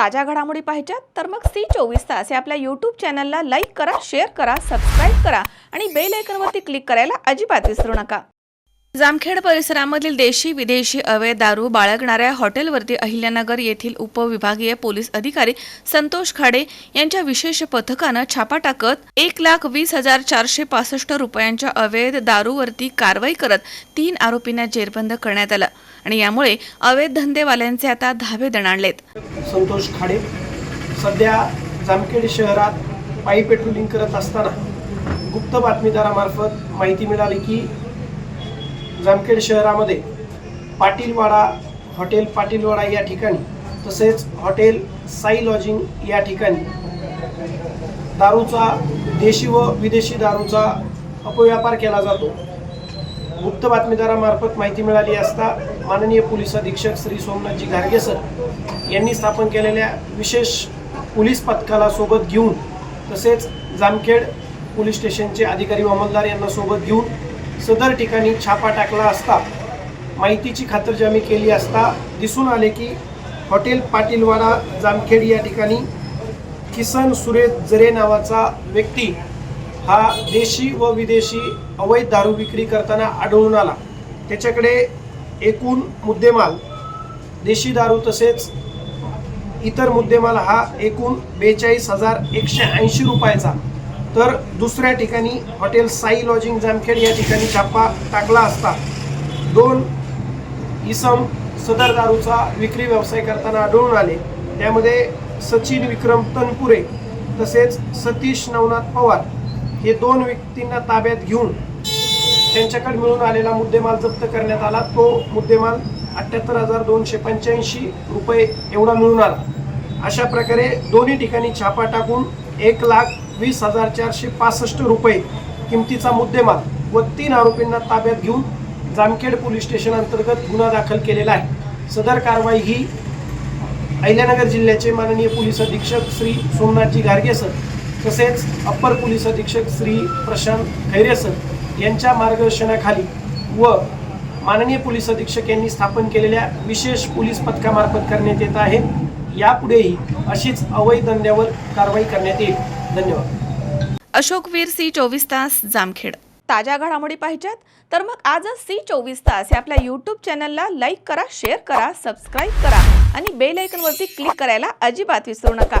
ताज्या घडामोडी पाहिजेत तर मग सी चोवीस तास या आपल्या यूट्यूब चॅनलला लाईक करा शेअर करा सबस्क्राईब करा आणि बेल आयकनवरती क्लिक करायला अजिबात विसरू नका. जामखेड परिसरामधील देशी विदेशी अवैध दारू बाळगणाऱ्या हॉटेलवरती अहिल्यानगर येथील उपविभागीय पोलीस अधिकारी संतोष खाडे यांच्या विशेष पथकानं छापा टाकत एक लाख वीस हजार चारशे पासष्ट रुपयांच्या अवैध दारूवरती कारवाई करत तीन आरोपींना जेरबंद करण्यात आलं. आणि यामुळे अवैध धंदेवाल्यांचे आता धावे दणाणलेत. संतोष खाडे सध्या जामखेड शहरात पायी पेट्रोलिंग करत असताना गुप्त बातमीदारामार्फत माहिती मिळाली की जामखेड शहरामध्ये पाटीलवाडा हॉटेल पाटीलवाडा या ठिकाणी तसेच हॉटेल साई लॉजिंग या ठिकाणी दारूचा देशी व विदेशी दारूचा अपव्यापार केला जातो. गुप्त बातमीदारामार्फत माहिती मिळाली असता माननीय पोलीस अधीक्षक श्री सोमनाथजी घारगे सर यांनी स्थापन केलेल्या विशेष पोलीस पथकाला सोबत घेऊन तसेच जामखेड पोलीस स्टेशनचे अधिकारी व अंमलदार यांना सोबत घेऊन सदर ठिकाणी छापा टाकला असता माहितीची खातरजमी केली असता दिसून आले की हॉटेल पाटीलवाडा जामखेड या ठिकाणी किसन सुरेश जरे नावाचा व्यक्ती हा देशी व विदेशी अवैध दारू विक्री करताना आढळून आला. त्याच्याकडे एकूण मुद्देमाल देशी दारू तसेच इतर मुद्देमाल हा एकूण बेचाळीस हजार एकशे ऐंशी रुपयाचा. तर दुसऱ्या ठिकाणी हॉटेल साई लॉजिंग जामखेड या ठिकाणी छापा टाकला असता. दोन इसम सदर दारूचा विक्री व्यवसाय करताना आढळून आले. त्यामध्ये सचिन विक्रम तनपुरे तसेच सतीश नवनाथ पवार हे दोन व्यक्तींना ताब्यात घेऊन त्यांच्याकडे मिळून आलेला मुद्देमाल जप्त करण्यात आला. तो मुद्देमाल अठ्ठ्याहत्तर हजार दोनशे पंच्याऐंशी रुपये एवढा मिळून आला. अशा प्रकारे दोन्ही ठिकाणी छापा टाकून एक लाख वीस हजार चारशे पासष्ट रुपये किमतीचा मुद्देमाल व तीन आरोपींना ताब्यात घेऊन जामखेड पोलीस स्टेशन अंतर्गत गुन्हा दाखल केलेला आहे. सदर कारवाई ही अहिल्यानगर जिल्ह्याचे माननीय पोलीस अधीक्षक श्री सोमनाथजी गार्गे सर तसेच अप्पर पोलीस अधीक्षक श्री प्रशांत खैरे सर यांच्या मार्गदर्शनाखाली व माननीय पोलीस अधीक्षक यांनी स्थापन केलेल्या विशेष पोलीस पथकामार्फत करण्यात येत आहे. यापुढेही अशीच अवैध धंद्यावर कारवाई करण्यात येईल. धन्यवाद. अशोकवीर सी चोवीस तास जामखेड. ताज्या घडामोडी पाहिजेत? तर मग आजच सी चोवीस तास या आपल्या यूट्यूब चॅनलला लाईक करा शेअर करा सबस्क्राईब करा आणि बेल आयकॉनवरती क्लिक करायला अजिबात विसरू नका.